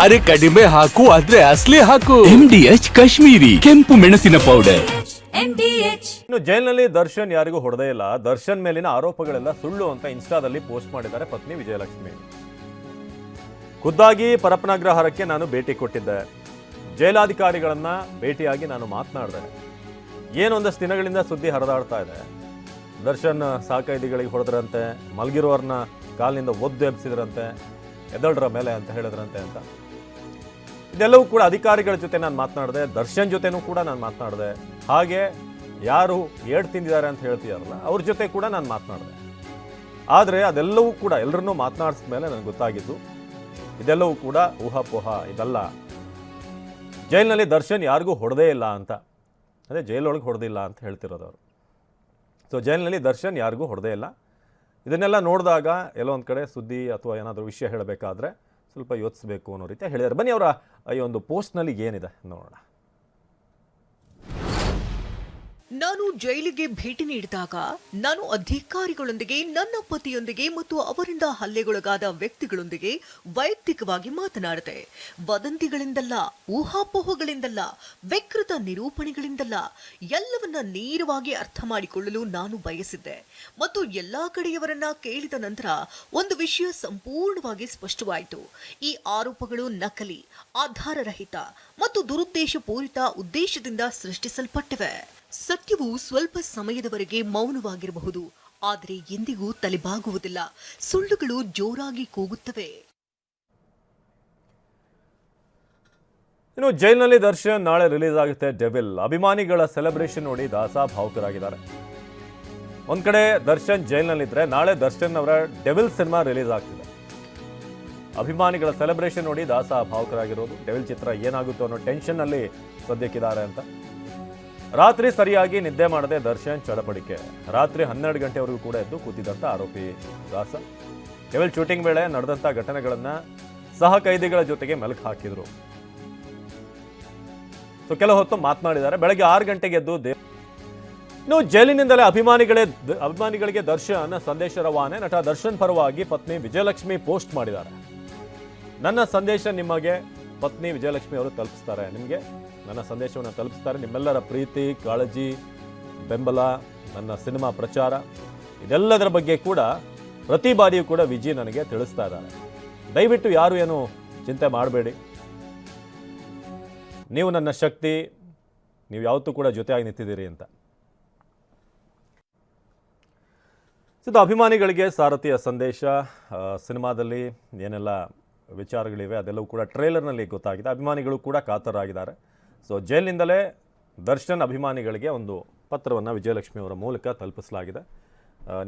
ಅರೆ ಕಡಿಮೆ ಹಾಕು ಆದ್ರೆ ಅಸ್ಲಿ ಹಾಕು. ಎಂಡಿಎಚ್ ಕಾಶ್ಮೀರಿ ಕೆಂಪು ಮೆಣಸಿನ ಪೌಡರ್ ಇನ್ನು ಜೈಲಿನಲ್ಲಿ ದರ್ಶನ್ ಯಾರಿಗೂ ಹೊಡೆದೇ ಇಲ್ಲ. ದರ್ಶನ್ ಮೇಲಿನ ಆರೋಪಗಳೆಲ್ಲ ಸುಳ್ಳು ಅಂತ ಇನ್ಸ್ಟಾದಲ್ಲಿ ಪೋಸ್ಟ್ ಮಾಡಿದ್ದಾರೆ ಪತ್ನಿ ವಿಜಯಲಕ್ಷ್ಮಿ. ಖುದ್ದಾಗಿ ಪರಪನಾಗ್ರಹಾರಕ್ಕೆ ನಾನು ಭೇಟಿ ಕೊಟ್ಟಿದ್ದೆ. ಜೈಲಾಧಿಕಾರಿಗಳನ್ನ ಭೇಟಿಯಾಗಿ ನಾನು ಮಾತನಾಡಿದೆ. ಏನೊಂದಷ್ಟು ದಿನಗಳಿಂದ ಸುದ್ದಿ ಹರಿದಾಡ್ತಾ ಇದೆ. ದರ್ಶನ್ ಸಹಕೈದಿಗಳಿಗೆ ಹೊಡೆದ್ರಂತೆ ಮಲಗಿರೋರ್ನ ಕಾಲಿನಿಂದ ಒದ್ದು ಎಬ್ಸಿದ್ರಂತೆ, ಎದಳ್ರ ಮೇಲೆ ಅಂತ ಹೇಳಿದ್ರಂತೆ ಅಂತ. ಇದೆಲ್ಲವೂ ಕೂಡ ಅಧಿಕಾರಿಗಳ ಜೊತೆ ನಾನು ಮಾತನಾಡಿದೆ, ದರ್ಶನ್ ಜೊತೆನೂ ಕೂಡ ನಾನು ಮಾತನಾಡಿದೆ. ಹಾಗೆ ಯಾರು ಏಡ್ ತಿಂದಿದ್ದಾರೆ ಅಂತ ಹೇಳ್ತಿದಾರಲ್ಲ ಅವ್ರ ಜೊತೆ ಕೂಡ ನಾನು ಮಾತನಾಡಿದೆ. ಆದರೆ ಅದೆಲ್ಲವೂ ಕೂಡ ಎಲ್ಲರನ್ನೂ ಮಾತನಾಡಿಸಿದ ಮೇಲೆ ನನಗೆ ಗೊತ್ತಾಗಿದ್ದು, ಇದೆಲ್ಲವೂ ಕೂಡ ಊಹಾಪೋಹ ಇದಲ್ಲ. ಜೈಲಿನಲ್ಲಿ ದರ್ಶನ್ ಯಾರಿಗೂ ಹೊಡೆದೇ ಇಲ್ಲ ಅಂತ. ಅದೇ ಜೈಲೊಳಗೆ ಹೊಡೆದಿಲ್ಲ ಅಂತ ಹೇಳ್ತಿರೋದು ಅವರು. ಸೊ ಜೈಲಿನಲ್ಲಿ ದರ್ಶನ್ ಯಾರಿಗೂ ಹೊಡೆದೇ ಇಲ್ಲ. ಇದನ್ನೆಲ್ಲ ನೋಡಿದಾಗ ಎಲ್ಲೋ ಒಂದು ಕಡೆ ಸುದ್ದಿ ಅಥವಾ ಏನಾದರೂ ವಿಷಯ ಹೇಳಬೇಕಾದ್ರೆ ಸ್ವಲ್ಪ ಯೋಚಿಸಬೇಕು ಅನ್ನೋ ರೀತಿ ಹೇಳಿದ್ದಾರೆ. ಬನ್ನಿ ಅವರ ಈ ಒಂದು ಪೋಸ್ಟ್ನಲ್ಲಿ ಏನಿದೆ ನೋಡೋಣ. ನಾನು ಜೈಲಿಗೆ ಭೇಟಿ ನೀಡಿದಾಗ ನಾನು ಅಧಿಕಾರಿಗಳೊಂದಿಗೆ, ನನ್ನ ಪತಿಯೊಂದಿಗೆ ಮತ್ತು ಅವರಿಂದ ಹಲ್ಲೆಗೊಳಗಾದ ವ್ಯಕ್ತಿಗಳೊಂದಿಗೆ ವೈಯಕ್ತಿಕವಾಗಿ ಮಾತನಾಡಿದೆ. ವದಂತಿಗಳಿಂದಲ್ಲ, ಊಹಾಪೋಹಗಳಿಂದಲ್ಲ, ವಿಕೃತ ನಿರೂಪಣೆಗಳಿಂದಲ್ಲ ಎಲ್ಲವನ್ನ ನೇರವಾಗಿ ಅರ್ಥ ಮಾಡಿಕೊಳ್ಳಲು ನಾನು ಬಯಸಿದ್ದೆ. ಮತ್ತು ಎಲ್ಲಾ ಕಡೆಯವರನ್ನ ಕೇಳಿದ ನಂತರ ಒಂದು ವಿಷಯ ಸಂಪೂರ್ಣವಾಗಿ ಸ್ಪಷ್ಟವಾಯಿತು. ಈ ಆರೋಪಗಳು ನಕಲಿ, ಆಧಾರರಹಿತ ಮತ್ತು ದುರುದ್ದೇಶಪೂರಿತ ಉದ್ದೇಶದಿಂದ ಸೃಷ್ಟಿಸಲ್ಪಟ್ಟಿವೆ. ಸತ್ಯವು ಸ್ವಲ್ಪ ಸಮಯದವರೆಗೆ ಮೌನವಾಗಿರಬಹುದು, ಆದರೆ ಎಂದಿಗೂ ತಲೆಬಾಗುವುದಿಲ್ಲ. ಸುಳ್ಳುಗಳು ಜೋರಾಗಿ ಕೂಗುತ್ತವೆ. ಇನ್ನು ಜೈಲಿನಲ್ಲಿ ದರ್ಶನ್ ನಾಳೆ ರಿಲೀಸ್ ಆಗುತ್ತೆ ಡೆವಿಲ್. ಅಭಿಮಾನಿಗಳ ಸೆಲೆಬ್ರೇಷನ್ ನೋಡಿ ದಾಸ ಭಾವುಕರಾಗಿದ್ದಾರೆ. ಒಂದ್ ಕಡೆ ದರ್ಶನ್ ಜೈಲಿನಲ್ಲಿದ್ರೆ ನಾಳೆ ದರ್ಶನ್ ಅವರ ಡೆವಿಲ್ ಸಿನಿಮಾ ರಿಲೀಸ್ ಆಗ್ತಿದೆ. ಅಭಿಮಾನಿಗಳ ಸೆಲೆಬ್ರೇಷನ್ ನೋಡಿ ದಾಸ ಭಾವುಕರಾಗಿರೋದು. ಡೆವಿಲ್ ಚಿತ್ರ ಏನಾಗುತ್ತೋ ಅನ್ನೋ ಟೆನ್ಷನ್ ಅಲ್ಲಿ ಸದ್ಯಕ್ಕಿದ್ದಾರೆ ಅಂತ. ರಾತ್ರಿ ಸರಿಯಾಗಿ ನಿದ್ದೆ ಮಾಡದೆ ದರ್ಶನ್ ಚಡಪಡಿಕೆ. ರಾತ್ರಿ ಹನ್ನೆರಡು ಗಂಟೆವರೆಗೂ ಕೂಡ ಎದ್ದು ಕೂತಿದ್ದಂಥ ಆರೋಪಿ ದಾಸ. ಕೇವಲ ಶೂಟಿಂಗ್ ವೇಳೆ ನಡೆದಂಥ ಘಟನೆಗಳನ್ನು ಸಹ ಕೈದಿಗಳ ಜೊತೆಗೆ ಮೆಲುಕು ಹಾಕಿದ್ರು. ಸೊ ಕೆಲ ಹೊತ್ತು ಮಾತನಾಡಿದ್ದಾರೆ. ಬೆಳಗ್ಗೆ ಆರು ಗಂಟೆಗೆ ಎದ್ದು ದೇ ಇನ್ನು ಜೈಲಿನಿಂದಲೇ ಅಭಿಮಾನಿಗಳೇ ಅಭಿಮಾನಿಗಳಿಗೆ ದರ್ಶನ್ ಸಂದೇಶ ರವಾನೆ. ನಟ ದರ್ಶನ್ ಪರವಾಗಿ ಪತ್ನಿ ವಿಜಯಲಕ್ಷ್ಮಿ ಪೋಸ್ಟ್ ಮಾಡಿದ್ದಾರೆ. ನನ್ನ ಸಂದೇಶ ನಿಮಗೆ ಪತ್ನಿ ವಿಜಯಲಕ್ಷ್ಮಿ ಅವರು ತಲುಪಿಸ್ತಾರೆ. ನಿಮಗೆ ನನ್ನ ಸಂದೇಶವನ್ನು ತಲುಪಿಸ್ತಾರೆ. ನಿಮ್ಮೆಲ್ಲರ ಪ್ರೀತಿ, ಕಾಳಜಿ, ಬೆಂಬಲ, ನನ್ನ ಸಿನಿಮಾ ಪ್ರಚಾರ, ಇದೆಲ್ಲದರ ಬಗ್ಗೆ ಕೂಡ ಪ್ರತಿ ಬಾರಿಯೂ ಕೂಡ ವಿಜಿ ನನಗೆ ತಿಳಿಸ್ತಾ ಇದ್ದಾರೆ. ದಯವಿಟ್ಟು ಯಾರು ಏನು ಚಿಂತೆ ಮಾಡಬೇಡಿ. ನೀವು ನನ್ನ ಶಕ್ತಿ, ನೀವು ಯಾವತ್ತೂ ಕೂಡ ಜೊತೆಯಾಗಿ ನಿಂತಿದ್ದೀರಿ ಅಂತ. ಇದು ಅಭಿಮಾನಿಗಳಿಗೆ ಸಾರಥಿಯ ಸಂದೇಶ ಸಿನಿಮಾದಲ್ಲಿ ಏನೆಲ್ಲ ವಿಚಾರಗಳಿವೆ, ಅದೆಲ್ಲವೂ ಕೂಡ ಟ್ರೇಲರ್ನಲ್ಲಿ ಗೊತ್ತಾಗಿದೆ. ಅಭಿಮಾನಿಗಳು ಕೂಡ ಕಾತರಾಗಿದ್ದಾರೆ ಸೊ ಜೈಲಿನಿಂದಲೇ ದರ್ಶನ್ ಅಭಿಮಾನಿಗಳಿಗೆ ಒಂದು ಪತ್ರವನ್ನು ವಿಜಯಲಕ್ಷ್ಮಿ ಅವರ ಮೂಲಕ ತಲುಪಿಸಲಾಗಿದೆ.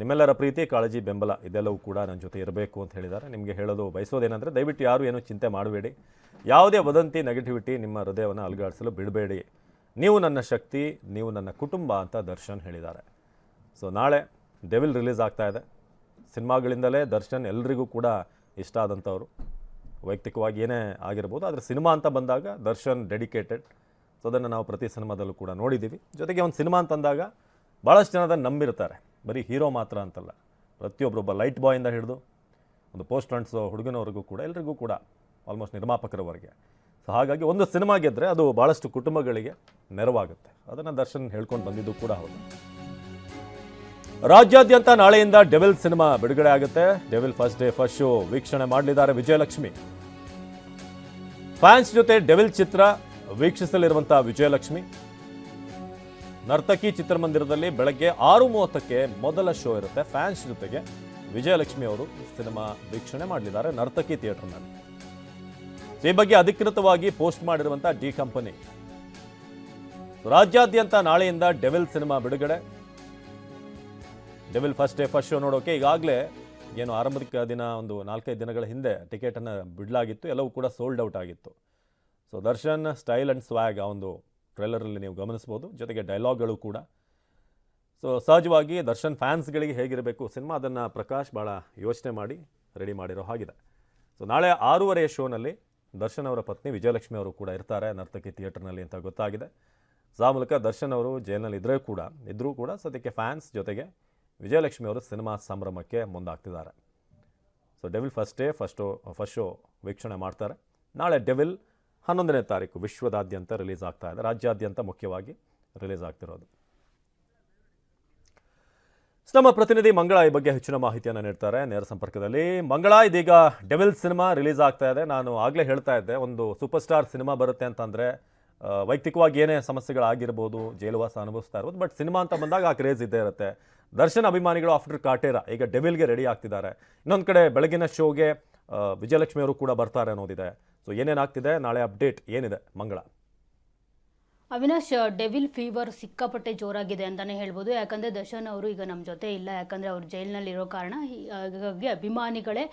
ನಿಮ್ಮೆಲ್ಲರ ಪ್ರೀತಿ, ಕಾಳಜಿ, ಬೆಂಬಲ ಇದೆಲ್ಲವೂ ಕೂಡ ನನ್ನ ಜೊತೆ ಇರಬೇಕು ಅಂತ ಹೇಳಿದ್ದಾರೆ. ನಿಮಗೆ ಹೇಳಲು ಬಯಸೋದೇನೆಂದರೆ ದಯವಿಟ್ಟು ಯಾರು ಏನೂ ಚಿಂತೆ ಮಾಡಬೇಡಿ. ಯಾವುದೇ ವದಂತಿ ನೆಗೆಟಿವಿಟಿ ನಿಮ್ಮ ಹೃದಯವನ್ನು ಅಲುಗಾಡಿಸಲು ಬಿಡಬೇಡಿ. ನೀವು ನನ್ನ ಶಕ್ತಿ, ನೀವು ನನ್ನ ಕುಟುಂಬ ಅಂತ ದರ್ಶನ್ ಹೇಳಿದ್ದಾರೆ. ಸೊ ನಾಳೆ ಡೆವಿಲ್ ರಿಲೀಸ್ ಆಗ್ತಾ ಇದೆ. ಸಿನಿಮಾಗಳಿಂದಲೇ ದರ್ಶನ್ ಎಲ್ರಿಗೂ ಕೂಡ ಇಷ್ಟ ಆದಂಥವ್ರು. ವೈಯಕ್ತಿಕವಾಗಿ ಏನೇ ಆಗಿರ್ಬೋದು, ಆದರೆ ಸಿನಿಮಾ ಅಂತ ಬಂದಾಗ ದರ್ಶನ್ ಡೆಡಿಕೇಟೆಡ್. ಸೊ ಅದನ್ನು ನಾವು ಪ್ರತಿ ಸಿನಿಮಾದಲ್ಲೂ ಕೂಡ ನೋಡಿದ್ದೀವಿ. ಜೊತೆಗೆ ಒಂದು ಸಿನಿಮಾ ಅಂತಂದಾಗ ಭಾಳಷ್ಟು ಜನ ಅದನ್ನು ನಂಬಿರ್ತಾರೆ. ಬರೀ ಹೀರೋ ಮಾತ್ರ ಅಂತಲ್ಲ. ಪ್ರತಿಯೊಬ್ಬರೊಬ್ಬ ಲೈಟ್ ಬಾಯಿಂದ ಹಿಡಿದು, ಒಂದು ಪೋಸ್ಟ್ ಅಂಟ್ಸೋ ಹುಡುಗನವರೆಗೂ ಕೂಡ, ಎಲ್ರಿಗೂ ಕೂಡ ಆಲ್ಮೋಸ್ಟ್ ನಿರ್ಮಾಪಕರವರೆಗೆ. ಸೊ ಹಾಗಾಗಿ ಒಂದು ಸಿನಿಮಾ ಗೆದ್ದರೆ ಅದು ಭಾಳಷ್ಟು ಕುಟುಂಬಗಳಿಗೆ ನೆರವಾಗುತ್ತೆ. ಅದನ್ನು ದರ್ಶನ್ ಹೇಳ್ಕೊಂಡು ಬಂದಿದ್ದು ಕೂಡ ಹೌದು. ರಾಜ್ಯಾದ್ಯಂತ ನಾಳೆಯಿಂದ ಡೆವಿಲ್ ಸಿನಿಮಾ ಬಿಡುಗಡೆ ಆಗುತ್ತೆ. Devil first day first show ವೀಕ್ಷಣೆ ಮಾಡಲಿದ್ದಾರೆ ವಿಜಯಲಕ್ಷ್ಮಿ. ಫ್ಯಾನ್ಸ್ ಜೊತೆ ಡೆವಿಲ್ ಚಿತ್ರ ವೀಕ್ಷಿಸಲಿರುವಂತಹ ವಿಜಯಲಕ್ಷ್ಮಿ. ನರ್ತಕಿ ಚಿತ್ರಮಂದಿರದಲ್ಲಿ ಬೆಳಗ್ಗೆ ಆರು ಮೂವತ್ತಕ್ಕೆ ಮೊದಲ ಶೋ ಇರುತ್ತೆ. ಫ್ಯಾನ್ಸ್ ಜೊತೆಗೆ ವಿಜಯಲಕ್ಷ್ಮಿ ಅವರು ಸಿನಿಮಾ ವೀಕ್ಷಣೆ ಮಾಡಲಿದ್ದಾರೆ ನರ್ತಕಿ ಥಿಯೇಟರ್ನಲ್ಲಿ. ಈ ಬಗ್ಗೆ ಅಧಿಕೃತವಾಗಿ ಪೋಸ್ಟ್ ಮಾಡಿರುವಂತಹ ಡಿ ಕಂಪನಿ. ರಾಜ್ಯಾದ್ಯಂತ ನಾಳೆಯಿಂದ ಡೆವಿಲ್ ಸಿನಿಮಾ ಬಿಡುಗಡೆ. Devil first day first show ನೋಡೋಕೆ ಈಗಾಗಲೇ ಏನು ಆರಂಭಿಕ ದಿನ ಒಂದು ನಾಲ್ಕೈದು ದಿನಗಳ ಹಿಂದೆ ಟಿಕೆಟನ್ನು ಬಿಡಲಾಗಿತ್ತು, ಎಲ್ಲವೂ ಕೂಡ ಸೋಲ್ಡ್ ಔಟ್ ಆಗಿತ್ತು. So Darshan style and swag ಆ ಒಂದು ಟ್ರೈಲರಲ್ಲಿ ನೀವು ಗಮನಿಸ್ಬೋದು, ಜೊತೆಗೆ ಡೈಲಾಗ್ಗಳು ಕೂಡ. ಸೊ ಸಹಜವಾಗಿ ದರ್ಶನ್ ಫ್ಯಾನ್ಸ್ಗಳಿಗೆ ಹೇಗಿರಬೇಕು ಸಿನಿಮಾ ಅದನ್ನು ಪ್ರಕಾಶ್ ಭಾಳ ಯೋಚನೆ ಮಾಡಿ ರೆಡಿ ಮಾಡಿರೋ ಹಾಗಿದೆ. ಸೊ ನಾಳೆ ಆರೂವರೆಯ ಶೋನಲ್ಲಿ ದರ್ಶನ್ ಅವರ ಪತ್ನಿ ವಿಜಯಲಕ್ಷ್ಮಿ ಅವರು ಕೂಡ ಇರ್ತಾರೆ ನರ್ತಕಿ ಥಿಯೇಟರ್ನಲ್ಲಿ ಅಂತ ಗೊತ್ತಾಗಿದೆ. ಸೊ ಆ ಮೂಲಕ ದರ್ಶನ್ ಅವರು ಜೈಲಿನಲ್ಲಿ ಇದ್ರೂ ಕೂಡ ಇದ್ದರೂ ಕೂಡ ಸದ್ಯಕ್ಕೆ ಫ್ಯಾನ್ಸ್ ಜೊತೆಗೆ ವಿಜಯಲಕ್ಷ್ಮಿ ಅವರು ಸಿನಿಮಾ ಸಂಭ್ರಮಕ್ಕೆ ಮುಂದಾಗ್ತಿದ್ದಾರೆ. So Devil first day first first show ವೀಕ್ಷಣೆ ಮಾಡ್ತಾರೆ. ನಾಳೆ ಡೆವಿಲ್ ಹನ್ನೊಂದನೇ ತಾರೀಕು ವಿಶ್ವದಾದ್ಯಂತ ರಿಲೀಸ್ ಆಗ್ತಾ ಇದೆ. ರಾಜ್ಯಾದ್ಯಂತ ಮುಖ್ಯವಾಗಿ ರಿಲೀಸ್ ಆಗ್ತಿರೋದು. ನಮ್ಮ ಪ್ರತಿನಿಧಿ ಮಂಗಳ ಈ ಬಗ್ಗೆ ಹೆಚ್ಚಿನ ಮಾಹಿತಿಯನ್ನು ನೀಡ್ತಾರೆ. ನೇರ ಸಂಪರ್ಕದಲ್ಲಿ ಮಂಗಳ, ಇದೀಗ ಡೆವಿಲ್ ಸಿನಿಮಾ ರಿಲೀಸ್ ಆಗ್ತಾ ಇದೆ. ನಾನು ಆಗಲೇ ಹೇಳ್ತಾ ಇದ್ದೆ, ಒಂದು ಸೂಪರ್ ಸ್ಟಾರ್ ಸಿನಿಮಾ ಬರುತ್ತೆ ಅಂತಂದರೆ ವೈಯಕ್ತಿಕವಾಗಿ ಏನೇ ಸಮಸ್ಯೆಗಳಾಗಿರ್ಬೋದು ಜೈಲುವಾಸ ಅನುಭವಿಸ್ತಾ ಇರ್ಬೋದು ಬಟ್ ಸಿನಿಮಾ ಅಂತ ಬಂದಾಗ ಆ ಕ್ರೇಜ್ ಇದ್ದೇ ಇರುತ್ತೆ. ದರ್ಶನ್ ಅಭಿಮಾನಿಗಳು ಆಫ್ಟರ್ ಕಾಟೇರ, ಈಗ ಡೆವಿಲ್ಗೆ ರೆಡಿ ಆಗ್ತಿದ್ದಾರೆ. ಇನ್ನೊಂದು ಕಡೆ ಬೆಳಗಿನ ಶೋಗೆ ವಿಜಯಲಕ್ಷ್ಮಿಯವರು ಕೂಡ ಬರ್ತಾರೆ ಅನ್ನೋದಿದೆ. ಸೊ ಏನೇನಾಗ್ತಿದೆ? ನಾಳೆ ಅಪ್ಡೇಟ್ ಏನಿದೆ? ಮಂಗಳ. ಅವಿನಾಶ್, ಡೆವಿಲ್ ಫೀವರ್ ಸಿಕ್ಕಾಪಟ್ಟೆ ಜೋರಾಗಿದೆ ಅಂತಲೇ ಹೇಳ್ಬೋದು. ಯಾಕಂದರೆ ದರ್ಶನ್ ಅವರು ಈಗ ನಮ್ಮ ಜೊತೆ ಇಲ್ಲ. ಯಾಕಂದರೆ ಅವ್ರು ಜೈಲಿನಲ್ಲಿರೋ ಕಾರಣ. ಹಾಗಾಗಿ ಅಭಿಮಾನಿಗಳೇ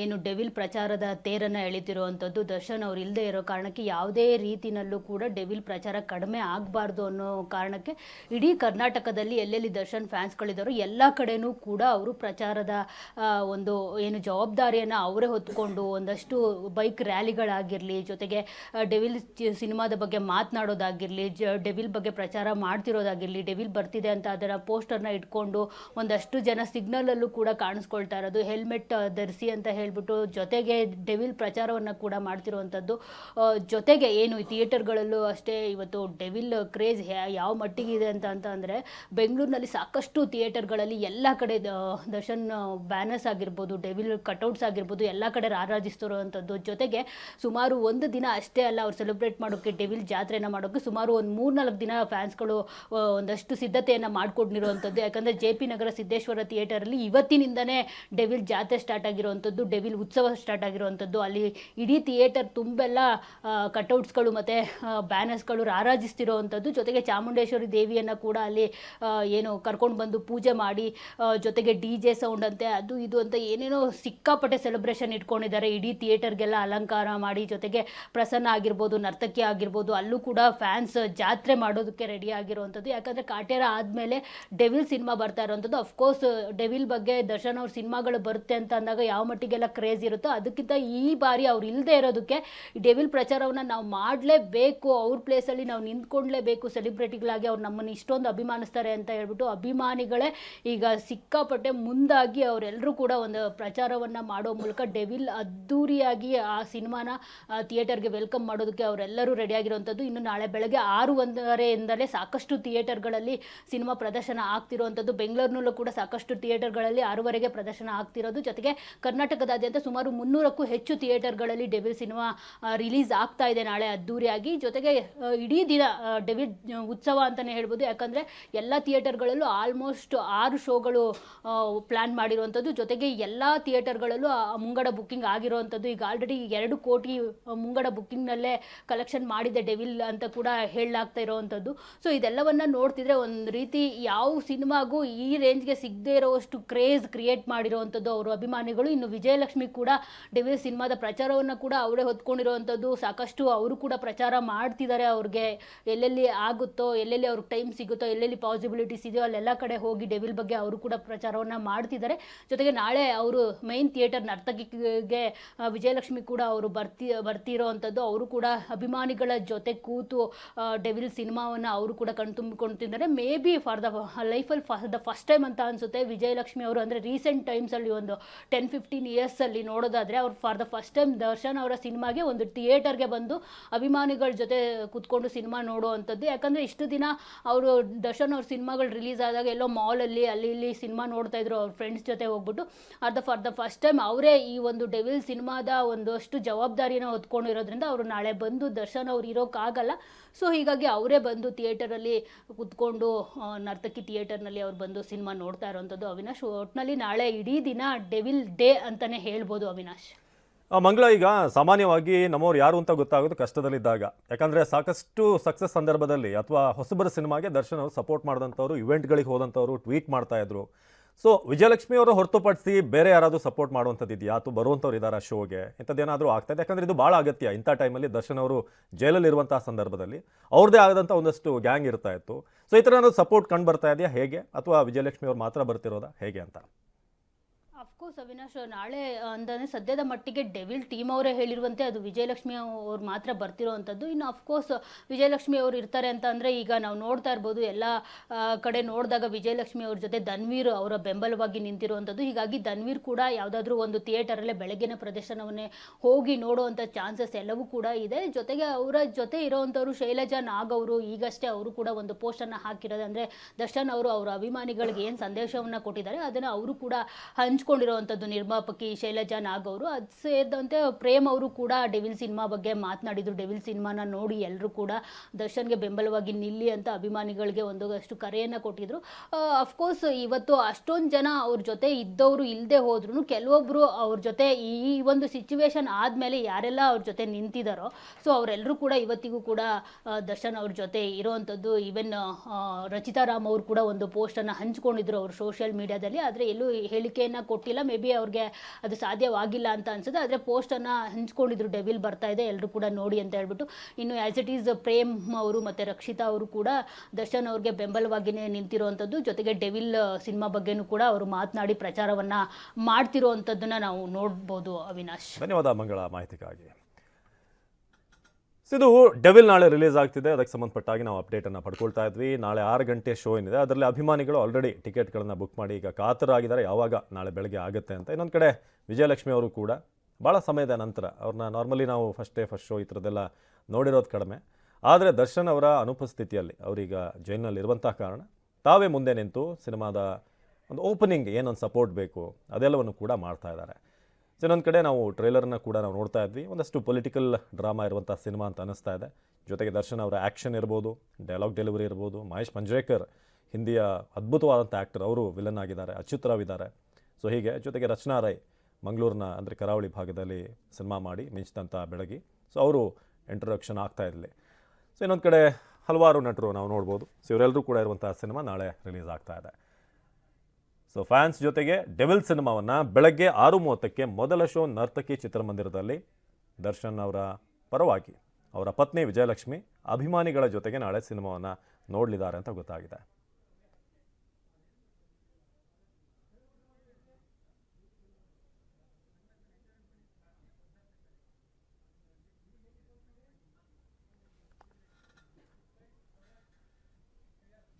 ಏನು ಡೆವಿಲ್ ಪ್ರಚಾರದ ತೇರನ್ನು ಎಳಿತಿರುವಂಥದ್ದು ದರ್ಶನ್ ಅವ್ರು ಇಲ್ಲದೆ ಇರೋ ಕಾರಣಕ್ಕೆ ಯಾವುದೇ ರೀತಿಯಲ್ಲೂ ಕೂಡ ಡೆವಿಲ್ ಪ್ರಚಾರ ಕಡಿಮೆ ಆಗಬಾರ್ದು ಅನ್ನೋ ಕಾರಣಕ್ಕೆ ಇಡೀ ಕರ್ನಾಟಕದಲ್ಲಿ ಎಲ್ಲೆಲ್ಲಿ ದರ್ಶನ್ ಫ್ಯಾನ್ಸ್ಗಳಿದ್ದಾರೋ ಎಲ್ಲ ಕಡೆನೂ ಕೂಡ ಅವರು ಪ್ರಚಾರದ ಒಂದು ಏನು ಜವಾಬ್ದಾರಿಯನ್ನು ಅವರೇ ಹೊತ್ಕೊಂಡು ಒಂದಷ್ಟು ಬೈಕ್ ರ್ಯಾಲಿಗಳಾಗಿರಲಿ, ಜೊತೆಗೆ ಡೆವಿಲ್ ಸಿನಿಮಾದ ಬಗ್ಗೆ ಮಾತನಾಡೋದಾಗಿರಲಿ ಜ, ಡೆವಿಲ್ ಬಗ್ಗೆ ಪ್ರಚಾರ ಮಾಡ್ತಿರೋದಾಗಿರಲಿ, ಡೆವಿಲ್ ಬರ್ತಿದೆ ಅಂತ ಅದರ ಪೋಸ್ಟರ್ನ ಇಟ್ಕೊಂಡು ಒಂದಷ್ಟು ಜನ ಸಿಗ್ನಲಲ್ಲೂ ಕೂಡ ಕಾಣಿಸ್ಕೊಳ್ತಾ ಇರೋದು. ಹೆಲ್ಮೆಟ್ ಧರಿಸಿ ಅಂತ ಹೇಳಿಬಿಟ್ಟು ಜೊತೆಗೆ ಡೆವಿಲ್ ಪ್ರಚಾರವನ್ನು ಕೂಡ ಮಾಡ್ತಿರುವಂಥದ್ದು. ಜೊತೆಗೆ ಏನು ಥಿಯೇಟರ್ಗಳಲ್ಲೂ ಅಷ್ಟೇ ಇವತ್ತು ಡೆವಿಲ್ ಕ್ರೇಜ್ ಯಾವ ಮಟ್ಟಿಗಿದೆ ಅಂತ ಅಂತ ಅಂದರೆ ಬೆಂಗಳೂರಿನಲ್ಲಿ ಸಾಕಷ್ಟು ಥಿಯೇಟರ್ಗಳಲ್ಲಿ ಎಲ್ಲ ಕಡೆ ದರ್ಶನ್ ಬ್ಯಾನರ್ಸ್ ಆಗಿರ್ಬೋದು, ಡೆವಿಲ್ ಕಟೌಟ್ಸ್ ಆಗಿರ್ಬೋದು, ಎಲ್ಲ ಕಡೆ ರಾರಾಜಿಸ್ತಿರುವಂಥದ್ದು. ಜೊತೆಗೆ ಸುಮಾರು ಒಂದು ದಿನ ಅಷ್ಟೇ ಅಲ್ಲ, ಅವ್ರು ಸೆಲೆಬ್ರೇಟ್ ಮಾಡೋಕ್ಕೆ ಡೆವಿಲ್ ಜಾತ್ರೆನ ಮಾಡೋಕ್ಕೆ ಸುಮಾರು ಒಂದು ಮೂರ್ನಾಲ್ಕು ದಿನ ಫ್ಯಾನ್ಸ್ಗಳು ಒಂದಷ್ಟು ಸಿದ್ಧತೆಯನ್ನು ಮಾಡಿಕೊಂಡಿರುವಂಥದ್ದು ಯಾಕಂದರೆ ಜೆ ಪಿ ನಗರ ಸಿದ್ದೇಶ್ವರ ಥಿಯೇಟರಲ್ಲಿ ಇವತ್ತಿನಿಂದನೇ ಡೆವಿಲ್ ಜಾತ್ರೆ ಸ್ಟಾರ್ಟ್ ಆಗಿರುವಂಥದ್ದು, ಡೆವಿಲ್ ಉತ್ಸವ ಸ್ಟಾರ್ಟ್ ಆಗಿರುವಂಥದ್ದು. ಅಲ್ಲಿ ಇಡೀ ಥಿಯೇಟರ್ ತುಂಬೆಲ್ಲ ಕಟೌಟ್ಸ್ಗಳು ಮತ್ತು ಬ್ಯಾನರ್ಸ್ಗಳು ರಾರಾಜಿಸ್ತಿರೋವಂಥದ್ದು. ಜೊತೆಗೆ ಚಾಮುಂಡೇಶ್ವರಿ ದೇವಿಯನ್ನು ಕೂಡ ಅಲ್ಲಿ ಏನು ಕರ್ಕೊಂಡು ಬಂದು ಪೂಜೆ ಮಾಡಿ ಜೊತೆಗೆ ಡಿ ಜೆ ಸೌಂಡ್ ಅಂತೆ, ಅದು ಇದು ಅಂತ ಏನೇನೋ ಸಿಕ್ಕಾಪಟ್ಟೆ ಸೆಲೆಬ್ರೇಷನ್ ಇಟ್ಕೊಂಡಿದ್ದಾರೆ. ಇಡೀ ಥಿಯೇಟರ್ಗೆಲ್ಲ ಅಲಂಕಾರ ಮಾಡಿ, ಜೊತೆಗೆ ಪ್ರಸನ್ನ ಆಗಿರ್ಬೋದು, ನರ್ತಕಿ ಆಗಿರ್ಬೋದು, ಅಲ್ಲೂ ಕೂಡ ಫ್ಯಾನ್ಸ್ ಜಾತ್ರೆ ಮಾಡೋದಕ್ಕೆ ರೆಡಿ ಆಗಿರುವಂಥದ್ದು. ಯಾಕಂದರೆ ಕಾಟೇರ ಆದಮೇಲೆ ಡೆವಿಲ್ ಸಿನಿಮಾ ಬರ್ತಾ ಇರೋವಂಥದ್ದು. ಅಫ್ಕೋರ್ಸ್ ಡೆವಿಲ್ ಬಗ್ಗೆ ದರ್ಶನ್ ಅವ್ರ ಸಿನಿಮಾಗಳು ಬರುತ್ತೆ ಅಂತ ಅಂದಾಗ ಯಾವ ಮಟ್ಟಿಗೆಲ್ಲ ಕ್ರೇಜ್ ಇರುತ್ತೋ ಅದಕ್ಕಿಂತ ಈ ಬಾರಿ ಅವ್ರು ಇಲ್ಲದೆ ಇರೋದಕ್ಕೆ ಡೆವಿಲ್ ಪ್ರಚಾರವನ್ನು ನಾವು ಮಾಡಲೇಬೇಕು. ಅವ್ರ ಪ್ಲೇಸಲ್ಲಿ ನಾವು ನಿಂತ್ಕೊಳ್ಳೇಬೇಕು ಸೆಲೆಬ್ರಿಟಿಗಳಾಗಿ ಅವ್ರು ನಮ್ಮನ್ನು ಇಷ್ಟೊಂದು ಅಭಿಮಾನಿಸ್ತಾರೆ ಅಂತ ಹೇಳ್ಬಿಟ್ಟು ಅಭಿಮಾನಿಗಳೇ ಈಗ ಸಿಕ್ಕಾಪಟ್ಟೆ ಮುಂದಾಗಿ ಅವರೆಲ್ಲರೂ ಕೂಡ ಒಂದು ಪ್ರಚಾರವನ್ನು ಮಾಡೋ ಮೂಲಕ ಡೆವಿಲ್ ಅದ್ದೂರಿಯಾಗಿ ಆ ಸಿನಿಮಾನ ಥಿಯೇಟರ್ಗೆ ವೆಲ್ಕಮ್ ಮಾಡೋದಕ್ಕೆ ಅವರೆಲ್ಲರೂ ರೆಡಿಯಾಗಿರುವಂಥದ್ದು ಇನ್ನು ನಾಳೆ ಬೆಳಗ್ಗೆ ಆರು ಒಂದರೆಯಿಂದಲೇ ಸಾಕಷ್ಟು ಥಿಯೇಟರ್ಗಳಲ್ಲಿ ಸಿನಿಮಾ ಪ್ರದರ್ಶನ ಆಗ್ತಿರುವಂಥದ್ದು ಬೆಂಗಳೂರಿನಲ್ಲೂ ಕೂಡ ಸಾಕಷ್ಟು ಥಿಯೇಟರ್ಗಳಲ್ಲಿ ಆರೂವರೆಗೆ ಪ್ರದರ್ಶನ ಆಗ್ತಿರೋದು. ಜೊತೆಗೆ ಕರ್ನಾಟಕದಾದ್ಯಂತ ಸುಮಾರು ಮುನ್ನೂರಕ್ಕೂ ಹೆಚ್ಚು ಥಿಯೇಟರ್ಗಳಲ್ಲಿ ಡೆವಿಲ್ ಸಿನಿಮಾ ರಿಲೀಸ್ ಆಗ್ತಾ ಇದೆ ನಾಳೆ ಅದ್ದೂರಿಯಾಗಿ. ಜೊತೆಗೆ ಇಡೀ ದಿನ ಡೆವಿಲ್ ಉತ್ಸವ ಅಂತಲೇ ಹೇಳ್ಬೋದು. ಯಾಕಂದರೆ ಎಲ್ಲ ಥಿಯೇಟರ್ಗಳಲ್ಲೂ ಆಲ್ಮೋಸ್ಟ್ ಆರು ಶೋಗಳು ಪ್ಲ್ಯಾನ್ ಮಾಡಿರುವಂಥದ್ದು ಜೊತೆಗೆ ಎಲ್ಲ ಥಿಯೇಟರ್ಗಳಲ್ಲೂ ಮುಂಗಡ ಬುಕ್ಕಿಂಗ್ ಆಗಿರುವಂಥದ್ದು ಈಗ ಆಲ್ರೆಡಿ ಎರಡು ಕೋಟಿ ಮುಂಗಡ ಬುಕ್ಕಿಂಗ್ನಲ್ಲೇ ಕಲೆಕ್ಷನ್ ಮಾಡಿದೆ ಡೆವಿಲ್ ಅಂತ ಕೂಡ ಹೇಳಲಾಗ್ತಾ ಇರೋವಂಥದ್ದು. ಸೊ ಇದೆಲ್ಲವನ್ನು ನೋಡ್ತಿದ್ರೆ ಒಂದು ರೀತಿ ಯಾವ ಸಿನಿಮಾಗೂ ಈ ರೇಂಜ್ಗೆ ಸಿಗದೇ ಇರೋವಷ್ಟು ಕ್ರೇಜ್ ಕ್ರಿಯೇಟ್ ಮಾಡಿರೋವಂಥದ್ದು ಅವರು ಅಭಿಮಾನಿಗಳು. ಇನ್ನು ವಿಜಯಲಕ್ಷ್ಮಿ ಕೂಡ ಡೆವಿಲ್ ಸಿನಿಮಾದ ಪ್ರಚಾರವನ್ನು ಕೂಡ ಅವರೇ ಹೊತ್ಕೊಂಡಿರುವಂಥದ್ದು. ಸಾಕಷ್ಟು ಅವರು ಕೂಡ ಪ್ರಚಾರ ಮಾಡ್ತಿದ್ದಾರೆ ಅವ್ರಿಗೆ. ಎಲ್ಲೆಲ್ಲಿ ಆಗುತ್ತೋ, ಎಲ್ಲೆಲ್ಲಿ ಅವ್ರಿಗೆ ಟೈಮ್ ಸಿಗುತ್ತೋ, ಎಲ್ಲೆಲ್ಲಿ ಪಾಸಿಬಿಲಿಟೀಸ್ ಇದೆಯೋ ಅಲ್ಲೆಲ್ಲ ಕಡೆ ಹೋಗಿ ಡೆವಿಲ್ ಬಗ್ಗೆ ಅವರು ಕೂಡ ಪ್ರಚಾರವನ್ನು ಮಾಡ್ತಿದ್ದಾರೆ ಜೊತೆಗೆ ನಾಳೆ ಅವರು ಮೈನ್ ಥಿಯೇಟರ್ ನರ್ತಕಿಗೆ ವಿಜಯಲಕ್ಷ್ಮಿ ಕೂಡ ಅವರು ಬರ್ತಿ, ಬರ್ತಿರೋವಂಥದ್ದು. ಅವರು ಕೂಡ ಅಭಿಮಾನಿಗಳ ಜೊತೆ ಕೂತು ಡೆವಿಲ್ ಸಿನಿಮಾವನ್ನು ಅವರು ಕೂಡ ಕಣ್ತುಂಬಿಕೊಳ್ತಿದ್ದಾರೆ ಮೇ ಬಿ ಫಾರ್ ದ ಲೈಫಲ್ಲಿ ಫಾರ್ ದ ಫಸ್ಟ್ ಟೈಮ್ ಅಂತ ಅನಿಸುತ್ತೆ. ವಿಜಯಲಕ್ಷ್ಮಿ ಅವರು ಅಂದರೆ ರೀಸೆಂಟ್ ಟೈಮ್ಸಲ್ಲಿ ಒಂದು ಟೆನ್, ಫಿಫ್ಟೀನ್ ಇಯರ್ಸಲ್ಲಿ ನೋಡೋದಾದರೆ ಅವ್ರು for the first time Darshan ಅವರ ಸಿನಿಮಾಗೆ ಒಂದು ಥಿಯೇಟರ್ಗೆ ಬಂದು ಅಭಿಮಾನಿಗಳ ಜೊತೆ ಕೂತ್ಕೊಂಡು ಸಿನಿಮಾ ನೋಡುವಂಥದ್ದು. ಯಾಕಂದರೆ ಇಷ್ಟು ದಿನ ಅವರು ದರ್ಶನ್ ಅವ್ರ ಸಿನಿಮಾಗಳು ರಿಲೀಸ್ ಆದಾಗ ಎಲ್ಲೋ ಮಾಲಲ್ಲಿ ಅಲ್ಲಿ ಇಲ್ಲಿ ಸಿನಿಮಾ ನೋಡ್ತಾ ಇದ್ರು ಅವ್ರ ಫ್ರೆಂಡ್ಸ್ ಜೊತೆ ಹೋಗ್ಬಿಟ್ಟು. ಅರ್ಧ ಫಾರ್ ದ ಫಸ್ಟ್ ಟೈಮ್ ಅವರೇ ಈ ಒಂದು ಡೆವಿಲ್ ಸಿನಿಮಾದ ಒಂದಷ್ಟು ಜವಾಬ್ದಾರಿನ ಹೊತ್ಕೊಂಡಿರೋದ್ರಿಂದ ಅವರು ನಾಳೆ ಬಂದು ದರ್ಶನ್ ಅವ್ರು ಇರೋಕ್ಕಾಗಲ್ಲ ಸೊ ಹೀಗಾಗಿ ಅವರೇ ಬಂದು ಥಿಯೇಟರಲ್ಲಿ ಕುತ್ಕೊಂಡು ನರ್ತಕಿ ಥಿಯೇಟರ್ನಲ್ಲಿ ಅವ್ರು ಬಂದು ಸಿನಿಮಾ ನೋಡ್ತಾ ಇರೋವಂಥದ್ದು ಅವಿನಾಶ್. ಒಟ್ಟಿನಲ್ಲಿ ನಾಳೆ ಇಡೀ ದಿನ ಡೆವಿಲ್ ಡೇ ಅಂತಲೇ ಹೇಳ್ಬೋದು ಅವಿನಾಶ್. ಮಂಗಳ ಈಗ ಸಾಮಾನ್ಯವಾಗಿ ನಮ್ಮವ್ರು ಯಾರು ಅಂತ ಗೊತ್ತಾಗೋದು ಕಷ್ಟದಲ್ಲಿದ್ದಾಗ. ಯಾಕಂದರೆ ಸಾಕಷ್ಟು ಸಕ್ಸಸ್ ಸಂದರ್ಭದಲ್ಲಿ ಅಥವಾ ಹೊಸಬರ ಸಿನಿಮಾಗೆ ದರ್ಶನ್ ಅವರು ಸಪೋರ್ಟ್ ಮಾಡಿದಂಥವ್ರು, ಇವೆಂಟ್ಗಳಿಗೆ ಹೋದಂಥವ್ರು, ಟ್ವೀಟ್ ಮಾಡ್ತಾ ಇದ್ರು. ಸೊ ವಿಜಯಲಕ್ಷ್ಮಿ ಅವರು ಹೊರತುಪಡಿಸಿ ಬೇರೆ ಯಾರಾದರೂ ಸಪೋರ್ಟ್ ಮಾಡುವಂಥದ್ದು ಇದೆಯಾ? ಅಥವಾ ಬರುವಂಥವ್ರು ಇದ್ದಾರೆ ಶೋಗೆ ಇಂಥದ್ದೇನಾದರೂ ಆಗ್ತಾ ಇದೆ? ಯಾಕಂದರೆ ಇದು ಭಾಳ ಅಗತ್ಯ. ಇಂಥ ಟೈಮಲ್ಲಿ ದರ್ಶನ್ ಅವರು ಜೈಲಲ್ಲಿರುವಂತಹ ಸಂದರ್ಭದಲ್ಲಿ ಅವ್ರದ್ದೇ ಆದಂಥ ಒಂದಷ್ಟು ಗ್ಯಾಂಗ್ ಇರ್ತಾ ಇತ್ತು. ಸೊ ಈ ಥರ ಸಪೋರ್ಟ್ ಕಂಡು ಬರ್ತಾ ಇದೆಯಾ? ಹೇಗೆ? ಅಥವಾ ವಿಜಯಲಕ್ಷ್ಮಿ ಅವ್ರು ಮಾತ್ರ ಬರ್ತಿರೋದಾ? ಹೇಗೆ ಅಂತ? ಅಫ್ಕೋರ್ಸ್ ಅವಿನಾಶ್ ನಾಳೆ ಅಂದರೆ ಸದ್ಯದ ಮಟ್ಟಿಗೆ ಡೆವಿಲ್ ಟೀಮ್ ಅವರೇ ಹೇಳಿರುವಂತೆ ಅದು ವಿಜಯಲಕ್ಷ್ಮಿ ಅವ್ರು ಮಾತ್ರ ಬರ್ತಿರೋವಂಥದ್ದು. ಇನ್ನು ಅಫ್ಕೋರ್ಸ್ ವಿಜಯಲಕ್ಷ್ಮಿ ಅವರು ಇರ್ತಾರೆ ಅಂತ ಅಂದರೆ ಈಗ ನಾವು ನೋಡ್ತಾ ಇರ್ಬೋದು, ಎಲ್ಲ ಕಡೆ ನೋಡಿದಾಗ ವಿಜಯಲಕ್ಷ್ಮಿ ಅವ್ರ ಜೊತೆ ಧನ್ವೀರ್ ಅವರ ಬೆಂಬಲವಾಗಿ ನಿಂತಿರುವಂಥದ್ದು. ಹೀಗಾಗಿ ಧನ್ವೀರ್ ಕೂಡ ಯಾವುದಾದ್ರೂ ಒಂದು ಥಿಯೇಟರಲ್ಲೇ ಬೆಳಗಿನ ಪ್ರದರ್ಶನವನ್ನೇ ಹೋಗಿ ನೋಡುವಂಥ ಚಾನ್ಸಸ್ ಎಲ್ಲವೂ ಕೂಡ ಇದೆ. ಜೊತೆಗೆ ಅವರ ಜೊತೆ ಇರೋವಂಥವ್ರು ಶೈಲಜಾ ನಾಗ್ ಅವರು, ಈಗಷ್ಟೇ ಅವರು ಕೂಡ ಒಂದು ಪೋಸ್ಟನ್ನು ಹಾಕಿರೋದು ಅಂದರೆ ದರ್ಶನ್ ಅವರು ಅವರ ಅಭಿಮಾನಿಗಳಿಗೆ ಏನು ಸಂದೇಶವನ್ನು ಕೊಟ್ಟಿದ್ದಾರೆ, ಅದನ್ನು ಅವರು ಕೂಡ ಹಂಚ್ಕೊಂಡಿರುವಂಥದ್ದು ನಿರ್ಮಾಪಕಿ ಶೈಲಜಾ ನಾಗ್ ಅವರು ಅದು ಸೇರಿದಂತೆ ಪ್ರೇಮ್ ಅವರು ಕೂಡ ಡೆವಿಲ್ ಸಿನಿಮಾ ಬಗ್ಗೆ ಮಾತನಾಡಿದ್ರು. ಡೆವಿಲ್ ಸಿನಿಮಾನ ನೋಡಿ ಎಲ್ಲರೂ ಕೂಡ ದರ್ಶನ್ಗೆ ಬೆಂಬಲವಾಗಿ ನಿಲ್ಲಿ ಅಂತ ಅಭಿಮಾನಿಗಳಿಗೆ ಒಂದಷ್ಟು ಕರೆಯನ್ನು ಕೊಟ್ಟಿದ್ರು. ಅಫ್ಕೋರ್ಸ್ ಇವತ್ತು ಅಷ್ಟೊಂದು ಜನ ಅವ್ರ ಜೊತೆ ಇದ್ದವರು ಇಲ್ಲದೆ ಹೋದ್ರು ಕೆಲವೊಬ್ಬರು ಅವ್ರ ಜೊತೆ ಈ ಒಂದು ಸಿಚುವೇಶನ್ ಆದಮೇಲೆ ಯಾರೆಲ್ಲ ಅವ್ರ ಜೊತೆ ನಿಂತಿದ್ದಾರೋ ಸೊ ಅವರೆಲ್ಲರೂ ಕೂಡ ಇವತ್ತಿಗೂ ಕೂಡ ದರ್ಶನ್ ಅವ್ರ ಜೊತೆ ಇರೋವಂಥದ್ದು. ಈವನ್ ರಚಿತಾ ರಾಮ್ ಅವರು ಕೂಡ ಒಂದು ಪೋಸ್ಟನ್ನು ಹಂಚಿಕೊಂಡಿದ್ರು ಅವರು ಸೋಷಿಯಲ್ ಮೀಡಿಯಾದಲ್ಲಿ ಆದರೆ ಎಲ್ಲೂ ಹೇಳಿಕೆಯನ್ನು ಕೊಟ್ಟಿಲ್ಲ. ಮೇ ಬಿ ಅವ್ರಿಗೆ ಅದು ಸಾಧ್ಯವಾಗಿಲ್ಲ ಅಂತ ಅನ್ಸುತ್ತೆ. ಆದರೆ ಪೋಸ್ಟನ್ನು ಹಂಚ್ಕೊಂಡಿದ್ರು ಡೆವಿಲ್ ಬರ್ತಾ ಇದೆ ಎಲ್ಲರೂ ಕೂಡ ನೋಡಿ ಅಂತ ಹೇಳ್ಬಿಟ್ಟು. ಇನ್ನು ಆ್ಯಸ್ ಇಟ್ ಈಸ್ ಪ್ರೇಮ್ ಅವರು ಮತ್ತು ರಕ್ಷಿತಾ ಅವರು ಕೂಡ ದರ್ಶನ್ ಅವ್ರಿಗೆ ಬೆಂಬಲವಾಗಿನೇ ನಿಂತಿರುವಂಥದ್ದು ಜೊತೆಗೆ ಡೆವಿಲ್ ಸಿನಿಮಾ ಬಗ್ಗೆನೂ ಕೂಡ ಅವರು ಮಾತನಾಡಿ ಪ್ರಚಾರವನ್ನು ಮಾಡ್ತಿರುವಂಥದ್ದನ್ನು ನಾವು ನೋಡ್ಬೋದು ಅವಿನಾಶ್. ಧನ್ಯವಾದ ಮಂಗಳ ಮಾಹಿತಿಗಾಗಿ. ಇದು ಡೆವಿಲ್ ನಾಳೆ ರಿಲೀಸ್ ಆಗ್ತಿದೆ. ಅದಕ್ಕೆ ಸಂಬಂಧಪಟ್ಟಾಗಿ ನಾವು ಅಪ್ಡೇಟನ್ನು ಪಡ್ಕೊಳ್ತಾ ಇದ್ವಿ. ನಾಳೆ ಆರು ಗಂಟೆ ಶೋ ಏನಿದೆ. ಅದರಲ್ಲಿ ಅಭಿಮಾನಿಗಳು ಆಲ್ರೆಡಿ ಟಿಕೆಟ್ಗಳನ್ನು ಬುಕ್ ಮಾಡಿ ಈಗ ಕಾತರಾಗಿದ್ದಾರೆ. ಯಾವಾಗ? ನಾಳೆ ಬೆಳಗ್ಗೆ ಆಗುತ್ತೆ ಅಂತ. ಇನ್ನೊಂದು ಕಡೆ ವಿಜಯಲಕ್ಷ್ಮಿ ಅವರು ಕೂಡ ಭಾಳ ಸಮಯದ ನಂತರ ಅವ್ರನ್ನ ನಾರ್ಮಲಿ ನಾವು ಫಸ್ಟ್ ಡೇ ಫಸ್ಟ್ ಶೋ ಈ ಥರದ್ದೆಲ್ಲ ನೋಡಿರೋದು ಕಡಿಮೆ. ಆದರೆ ದರ್ಶನ್ ಅವರ ಅನುಪಸ್ಥಿತಿಯಲ್ಲಿ ಅವರೀಗ ಜೈನಲ್ಲಿ ಇರುವಂಥ ಕಾರಣ ತಾವೇ ಮುಂದೆ ನಿಂತು ಸಿನಿಮಾದ ಒಂದು ಓಪನಿಂಗ್ ಏನೊಂದು ಸಪೋರ್ಟ್ ಬೇಕು ಅದೆಲ್ಲವನ್ನು ಕೂಡ ಮಾಡ್ತಾ ಇದ್ದಾರೆ. ಇನ್ನೊಂದು ಕಡೆ ನಾವು ಟ್ರೈಲರ್ನ ಕೂಡ ನಾವು ನೋಡ್ತಾ ಇದ್ವಿ. ಒಂದಷ್ಟು ಪೊಲಿಟಿಕಲ್ ಡ್ರಾಮಾ ಇರುವಂಥ ಸಿನಿಮಾ ಅಂತ ಅನ್ನಿಸ್ತಾ ಇದೆ. ಜೊತೆಗೆ ದರ್ಶನ್ ಅವರ ಆ್ಯಕ್ಷನ್ ಇರ್ಬೋದು, ಡೈಲಾಗ್ ಡೆಲಿವರಿ ಇರ್ಬೋದು, ಮಹೇಶ್ ಮಂಜ್ರೇಕರ್ ಹಿಂದಿಯ ಅದ್ಭುತವಾದಂಥ ಆ್ಯಕ್ಟರ್ ಅವರು ವಿಲನ್ ಆಗಿದ್ದಾರೆ, ಅಚ್ಯುತ್ ರಾವ್ ಇದ್ದಾರೆ. ಸೊ ಹೀಗೆ, ಜೊತೆಗೆ ರಚನಾ ರೈ ಮಂಗಳೂರಿನ ಅಂದರೆ ಕರಾವಳಿ ಭಾಗದಲ್ಲಿ ಸಿನಿಮಾ ಮಾಡಿ ಮಿಂಚಿದಂಥ ಬೆಳಗಿ. ಸೊ ಅವರು ಇಂಟ್ರೊಡಕ್ಷನ್ ಆಗ್ತಾ ಇರಲಿ. ಸೊ ಇನ್ನೊಂದು ಕಡೆ ಹಲವಾರು ನಟರು ನಾವು ನೋಡ್ಬೋದು. ಸೊ ಇವರೆಲ್ಲರೂ ಕೂಡ ಇರುವಂಥ ಸಿನಿಮಾ ನಾಳೆ ರಿಲೀಸ್ ಆಗ್ತಾ ಇದೆ. ಸೊ ಫ್ಯಾನ್ಸ್ ಜೊತೆಗೆ ಡೆವಿಲ್ ಸಿನಿಮಾವನ್ನು ಬೆಳಗ್ಗೆ ಆರು ಮೂವತ್ತಕ್ಕೆ ಮೊದಲ ಶೋ ನರ್ತಕಿ ಚಿತ್ರಮಂದಿರದಲ್ಲಿ ದರ್ಶನ್ ಅವರ ಪರವಾಗಿ. ಅವರ ಪತ್ನಿ ವಿಜಯಲಕ್ಷ್ಮಿ ಅಭಿಮಾನಿಗಳ ಜೊತೆಗೆ ನಾಳೆ ಸಿನಿಮಾವನ್ನು ನೋಡಲಿದ್ದಾರೆ ಅಂತ ಗೊತ್ತಾಗಿದೆ.